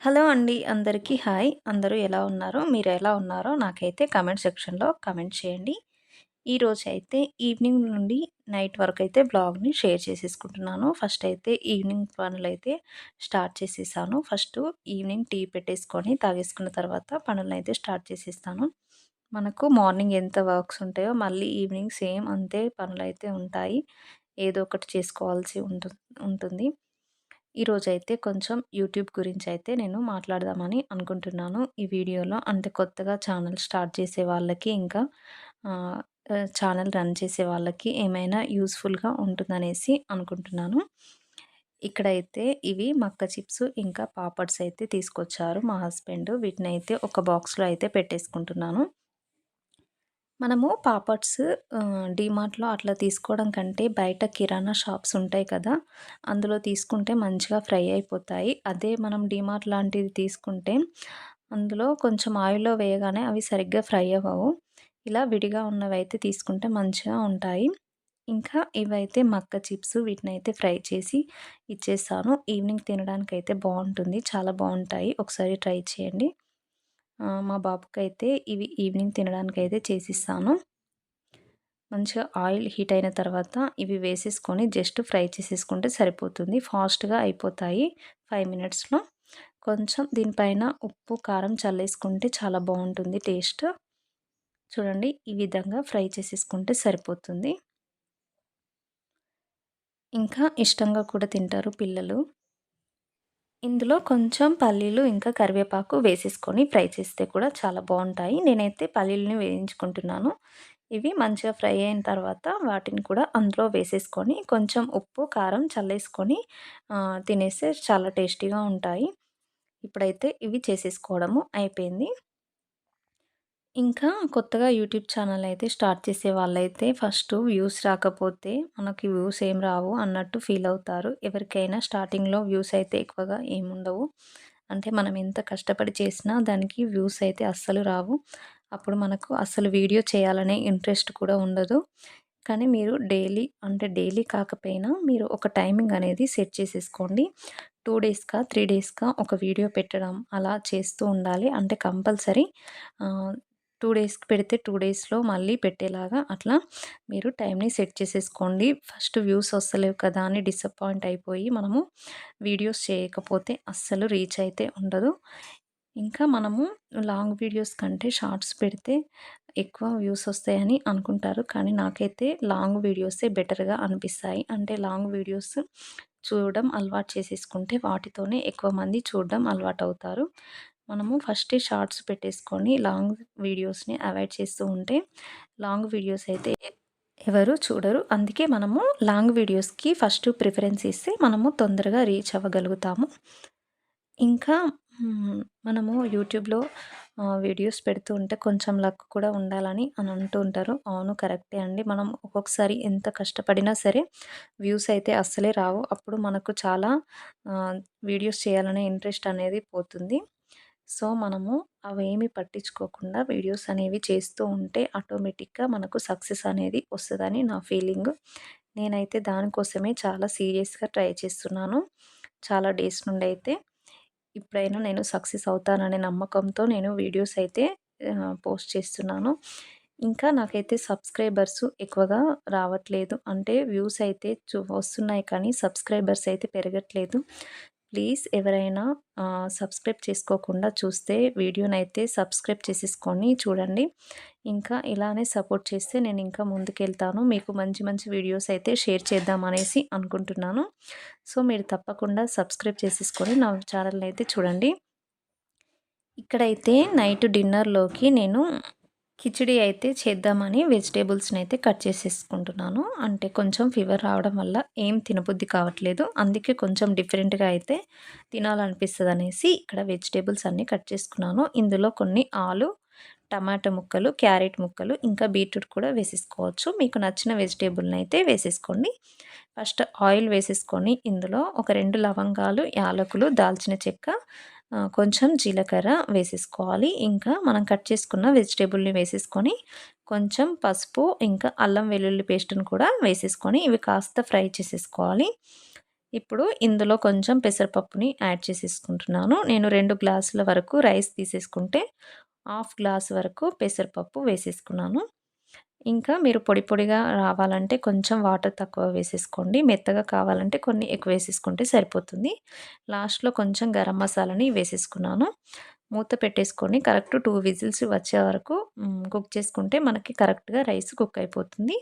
Hello అండి అందరికీ hi. అందరూ ఎలా ఉన్నారో? మీరు ఎలా ఉన్నారో నాకైతే కమెంట్ సెక్షన్లో కమెంట్ చేయండి. ఈరోజు అయితే ఈవినింగ్ నుండి నైట్ వరకు అయితే బ్లాగ్ని షేర్ చేసేసుకుంటున్నాను. ఫస్ట్ అయితే ఈవినింగ్ పనులు అయితే స్టార్ట్ చేసేసాను. ఫస్ట్ ఈవినింగ్ టీ పెట్టేసుకొని తాగేసుకున్న తర్వాత పనులను అయితే స్టార్ట్ చేసేస్తాను. మనకు మార్నింగ్ ఎంత వర్క్స్ ఉంటాయో మళ్ళీ ఈవినింగ్ సేమ్ అంతే పనులు అయితే ఉంటాయి. ఏదో ఒకటి చేసుకోవాల్సి ఉంటుంది. ఈరోజైతే కొంచెం యూట్యూబ్ గురించి అయితే నేను మాట్లాడదామని అనుకుంటున్నాను. ఈ వీడియోలో అంటే కొత్తగా ఛానల్ స్టార్ట్ చేసే వాళ్ళకి ఇంకా ఛానల్ రన్ చేసే వాళ్ళకి ఏమైనా యూస్ఫుల్గా ఉంటుందనేసి అనుకుంటున్నాను. ఇక్కడైతే ఇవి మక్క చిప్స్ ఇంకా పాపడ్స్ అయితే తీసుకొచ్చారు మా హస్బెండ్. వీటిని అయితే ఒక బాక్స్లో అయితే పెట్టేసుకుంటున్నాను. మనము పాపడ్స్ డీమార్ట్‌లో అట్లా తీసుకోవడం కంటే బయట కిరాణా షాప్స్ ఉంటాయి కదా! అందులో తీసుకుంటే మంచిగా ఫ్రై అయిపోతాయి. అదే మనం డీమార్ట్ లాంటిది తీసుకుంటే అందులో కొంచెం ఆయిల్‌లో వేయగానే అవి సరిగ్గా ఫ్రై అవ్వవు. ఇలా విడిగా ఉన్నవి అయితే తీసుకుంటే మంచిగా ఉంటాయి. ఇంకా ఇవైతే మక్క చిప్స్ వీటిని అయితే ఫ్రై చేసి ఇచ్చేస్తాను ఈవినింగ్ తినడానికి అయితే బాగుంటుంది చాలా బాగుంటాయి ఒకసారి ట్రై చేయండి. మా బాబుకైతే ఇవి ఈవినింగ్ తినడానికైతే చేసిస్తాను. మంచిగా ఆయిల్ హీట్ అయిన తర్వాత ఇవి వేసేసుకొని జస్ట్ ఫ్రై చేసేసుకుంటే సరిపోతుంది. ఫాస్ట్గా అయిపోతాయి ఫైవ్ మినిట్స్లో. కొంచెం దీనిపైన ఉప్పు కారం చల్లేసుకుంటే చాలా బాగుంటుంది టేస్ట్. చూడండి ఈ విధంగా ఫ్రై చేసేసుకుంటే సరిపోతుంది. ఇంకా ఇష్టంగా కూడా తింటారు పిల్లలు. ఇందులో కొంచెం పల్లీలు ఇంకా కరివేపాకు వేసేసుకొని ఫ్రై చేస్తే కూడా చాలా బాగుంటాయి. నేనైతే పల్లీలని వేయించుకుంటున్నాను. ఇవి మంచిగా ఫ్రై అయిన తర్వాత వాటిని కూడా అందులో వేసేసుకొని కొంచెం ఉప్పు కారం చల్లేసుకొని తినేస్తే చాలా టేస్టీగా ఉంటాయి. ఇప్పుడైతే ఇవి చేసేసుకోవడము అయిపోయింది. ఇంకా కొత్తగా యూట్యూబ్ ఛానల్ అయితే స్టార్ట్ చేసే వాళ్ళైతే ఫస్ట్ వ్యూస్ రాకపోతే మనకి వ్యూస్ ఏం రావు అన్నట్టు ఫీల్ అవుతారు. ఎవరికైనా స్టార్టింగ్లో వ్యూస్ అయితే ఎక్కువగా ఏముండవు. అంటే మనం ఎంత కష్టపడి చేసినా దానికి వ్యూస్ అయితే అస్సలు రావు. అప్పుడు మనకు అసలు వీడియో చేయాలనే ఇంట్రెస్ట్ కూడా ఉండదు. కానీ మీరు డైలీ అంటే డైలీ కాకపోయినా మీరు ఒక టైమింగ్ అనేది సెట్ చేసేసుకోండి. టూ డేస్గా త్రీ డేస్గా ఒక వీడియో పెట్టడం అలా చేస్తూ ఉండాలి. అంటే కంపల్సరీ టూ డేస్కి పెడితే టూ డేస్లో మళ్ళీ పెట్టేలాగా అట్లా మీరు టైంని సెట్ చేసేసుకోండి. ఫస్ట్ వ్యూస్ వస్తలేవు కదా అని డిసప్పాయింట్ అయిపోయి మనము వీడియోస్ చేయకపోతే అస్సలు రీచ్ అయితే ఉండదు. ఇంకా మనము లాంగ్ వీడియోస్ కంటే షార్ట్స్ పెడితే ఎక్కువ వ్యూస్ వస్తాయని అనుకుంటారు. కానీ నాకైతే లాంగ్ వీడియోసే బెటర్గా అనిపిస్తాయి. అంటే లాంగ్ వీడియోస్ చూడడం అలవాటు చేసేసుకుంటే వాటితోనే ఎక్కువ మంది చూడడం అలవాటు అవుతారు మనము ఫస్ట్ షార్ట్స్ పెట్టేసుకొని లాంగ్ వీడియోస్ని అవాయిడ్ చేస్తూ ఉంటే లాంగ్ వీడియోస్ అయితే ఎవరు చూడరు. అందుకే మనము లాంగ్ వీడియోస్కి ఫస్ట్ ప్రిఫరెన్స్ ఇస్తే మనము తొందరగా రీచ్ అవ్వగలుగుతాము. ఇంకా మనము యూట్యూబ్లో వీడియోస్ పెడుతూ ఉంటే కొంచెం లక్ కూడా ఉండాలని అని అంటూ ఉంటారు. అవును కరెక్టే అండి. మనం ఒక్కొక్కసారి ఎంత కష్టపడినా సరే వ్యూస్ అయితే అస్సలే రావు. అప్పుడు మనకు చాలా వీడియోస్ చేయాలనే ఇంట్రెస్ట్ అనేది పోతుంది. సో మనము అవేమి పట్టించుకోకుండా వీడియోస్ అనేవి చేస్తూ ఉంటే ఆటోమేటిక్గా మనకు సక్సెస్ అనేది వస్తుందని నా ఫీలింగ్. నేనైతే దానికోసమే చాలా సీరియస్గా ట్రై చేస్తున్నాను. చాలా డేస్ నుండి అయితే ఇప్పుడైనా నేను సక్సెస్ అవుతాననే నమ్మకంతో నేను వీడియోస్ అయితే పోస్ట్ చేస్తున్నాను. ఇంకా నాకైతే సబ్స్క్రైబర్స్ ఎక్కువగా రావట్లేదు. అంటే వ్యూస్ అయితే వస్తున్నాయి కానీ సబ్స్క్రైబర్స్ అయితే పెరగట్లేదు. ప్లీజ్ ఎవరైనా సబ్స్క్రైబ్ చేసుకోకుండా చూస్తే వీడియోనైతే సబ్స్క్రైబ్ చేసేసుకొని చూడండి. ఇంకా ఇలానే సపోర్ట్ చేస్తే నేను ఇంకా ముందుకెళ్తాను. మీకు మంచి మంచి వీడియోస్ అయితే షేర్ చేద్దాం అనేసి అనుకుంటున్నాను. సో మీరు తప్పకుండా సబ్స్క్రైబ్ చేసేసుకొని నా ఛానల్ని అయితే చూడండి. ఇక్కడైతే నైట్ డిన్నర్లోకి నేను కిచిడి అయితే చేద్దామని వెజిటేబుల్స్ని అయితే కట్ చేసేసుకుంటున్నాను. అంటే కొంచెం ఫీవర్ రావడం వల్ల ఏం తినబుద్ధి కావట్లేదు. అందుకే కొంచెం డిఫరెంట్గా అయితే తినాలనిపిస్తుంది అనేసి ఇక్కడ వెజిటేబుల్స్ అన్నీ కట్ చేసుకున్నాను. ఇందులో కొన్ని ఆలు టమాటా ముక్కలు క్యారెట్ ముక్కలు ఇంకా బీట్రూట్ కూడా వేసేసుకోవచ్చు. మీకు నచ్చిన వెజిటేబుల్ని అయితే వేసేసుకోండి. ఫస్ట్ ఆయిల్ వేసేసుకొని ఇందులో ఒక రెండు లవంగాలు యాలకులు దాల్చిన చెక్క కొంచెం జీలకర్ర వేసేసుకోవాలి. ఇంకా మనం కట్ చేసుకున్న వెజిటేబుల్ని వేసేసుకొని కొంచెం పసుపు ఇంకా అల్లం వెల్లుల్లి పేస్ట్ని కూడా వేసేసుకొని ఇవి కాస్త ఫ్రై చేసేసుకోవాలి. ఇప్పుడు ఇందులో కొంచెం పెసరపప్పుని యాడ్ చేసేసుకుంటున్నాను. నేను రెండు గ్లాసుల వరకు రైస్ తీసేసుకుంటే హాఫ్ గ్లాస్ వరకు పెసరపప్పు వేసేసుకున్నాను. ఇంకా మీరు పొడి పొడిగా రావాలంటే కొంచెం వాటర్ తక్కువ వేసేసుకోండి. మెత్తగా కావాలంటే కొన్ని ఎక్కువ వేసేసుకుంటే సరిపోతుంది. లాస్ట్లో కొంచెం గరం మసాలాని వేసేసుకున్నాను. మూత పెట్టేసుకొని కరెక్ట్ టూ విజిల్స్ వచ్చే వరకు కుక్ చేసుకుంటే మనకి కరెక్ట్గా రైస్ కుక్ అయిపోతుంది.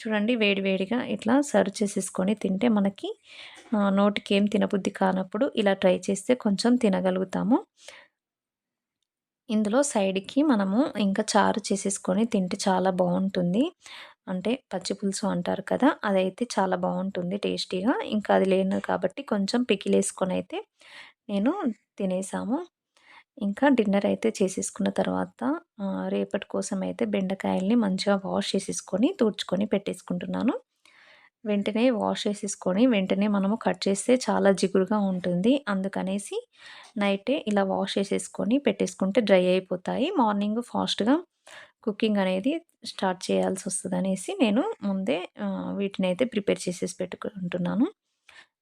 చూడండి వేడివేడిగా ఇట్లా సర్వ్ చేసేసుకొని తింటే మనకి నోటికి ఏం తినబుద్ధి కానప్పుడు ఇలా ట్రై చేస్తే కొంచెం తినగలుగుతాము. ఇందులో సైడ్‌కి మనము ఇంకా చారు చేసేసుకొని తింటే చాలా బాగుంటుంది అంటే పచ్చి పులుసు అంటారు కదా! అదైతే చాలా బాగుంటుంది టేస్టీగా. ఇంకా అది లేను కాబట్టి కొంచెం పికిలేసుకొని అయితే నేను తినేసాము. ఇంకా డిన్నర్ అయితే చేసేసుకున్న తర్వాత రేపటి కోసం అయితే బెండకాయల్ని మంచిగా వాష్ చేసేసుకొని, తుడుచుకొని పెట్టేసుకుంటున్నాను. వెంటనే వాష్ చేసేసుకొని వెంటనే మనము కట్ చేస్తే చాలా జిగురుగా ఉంటుంది. అందుకనేసి నైటే ఇలా వాష్ చేసేసుకొని పెట్టేసుకుంటే డ్రై అయిపోతాయి. మార్నింగ్ ఫాస్ట్గా కుకింగ్ అనేది స్టార్ట్ చేయాల్సి వస్తుంది అనేసి నేను ముందే వీటిని అయితే ప్రిపేర్ చేసేసి పెట్టుకుంటున్నాను.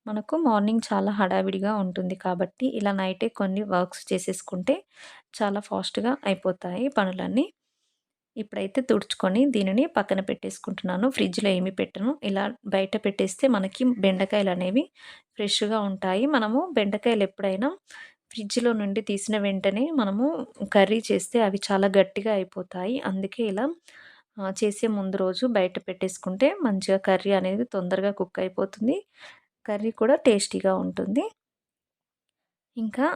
మనకు మార్నింగ్ చాలా హడావిడిగా ఉంటుంది కాబట్టి ఇలా నైటే కొన్ని వర్క్స్ చేసేసుకుంటే చాలా ఫాస్ట్గా అయిపోతాయి పనులన్నీ. ఇప్పుడైతే తుడుచుకొని దీనిని పక్కన పెట్టేసుకుంటున్నాను. ఫ్రిడ్జ్లో ఏమి పెట్టను. ఇలా బయట పెట్టేస్తే మనకి బెండకాయలు అనేవి ఫ్రెష్గా ఉంటాయి. మనము బెండకాయలు ఎప్పుడైనా ఫ్రిడ్జ్లో నుండి తీసిన వెంటనే మనము కర్రీ చేస్తే అవి చాలా గట్టిగా అయిపోతాయి. అందుకే ఇలా చేసే ముందు రోజు బయట పెట్టేసుకుంటే మంచిగా కర్రీ అనేది తొందరగా కుక్ అయిపోతుంది. కర్రీ కూడా టేస్టీగా ఉంటుంది. ఇంకా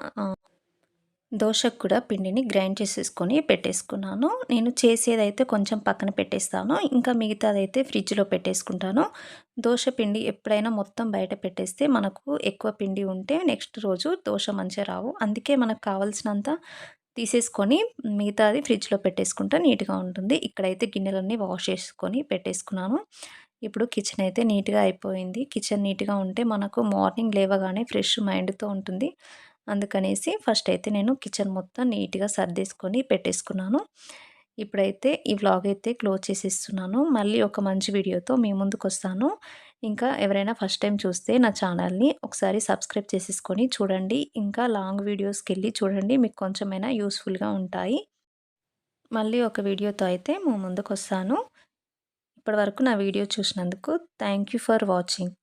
దోశకు కూడా పిండిని గ్రైండ్ చేసేసుకొని పెట్టేసుకున్నాను. నేను చేసేదైతే కొంచెం పక్కన పెట్టేస్తాను. ఇంకా మిగతాదైతే ఫ్రిడ్జ్లో పెట్టేసుకుంటాను. దోశ పిండి ఎప్పుడైనా మొత్తం బయట పెట్టేస్తే మనకు ఎక్కువ పిండి ఉంటే నెక్స్ట్ రోజు దోశ మంచిగా రావు. అందుకే మనకు కావాల్సినంత తీసేసుకొని మిగతాది ఫ్రిడ్జ్లో పెట్టేసుకుంటే నీట్గా ఉంటుంది. ఇక్కడైతే గిన్నెలన్నీ వాష్ చేసుకొని పెట్టేసుకున్నాను. ఇప్పుడు కిచెన్ అయితే నీట్గా అయిపోయింది. కిచెన్ నీట్గా ఉంటే మనకు మార్నింగ్ లేవగానే ఫ్రెష్ మైండ్తో ఉంటుంది. అందుకనేసి ఫస్ట్ అయితే నేను కిచెన్ మొత్తం నీట్గా సర్దేసుకొని పెట్టేసుకున్నాను. ఇప్పుడైతే ఈ వ్లాగ్ అయితే క్లోజ్ చేసేస్తున్నాను. మళ్ళీ ఒక మంచి వీడియోతో మీ ముందుకు వస్తాను ఇంకా ఎవరైనా ఫస్ట్ టైం చూస్తే నా ఛానల్ని ఒకసారి సబ్స్క్రైబ్ చేసేసుకొని చూడండి. ఇంకా లాంగ్ వీడియోస్కి వెళ్ళి చూడండి. మీకు కొంచెమైనా యూస్ఫుల్గా ఉంటాయి. మళ్ళీ ఒక వీడియోతో అయితే మీ ముందుకు వస్తాను ఇప్పటివరకు నా వీడియో చూసినందుకు థ్యాంక్ ఫర్ వాచింగ్.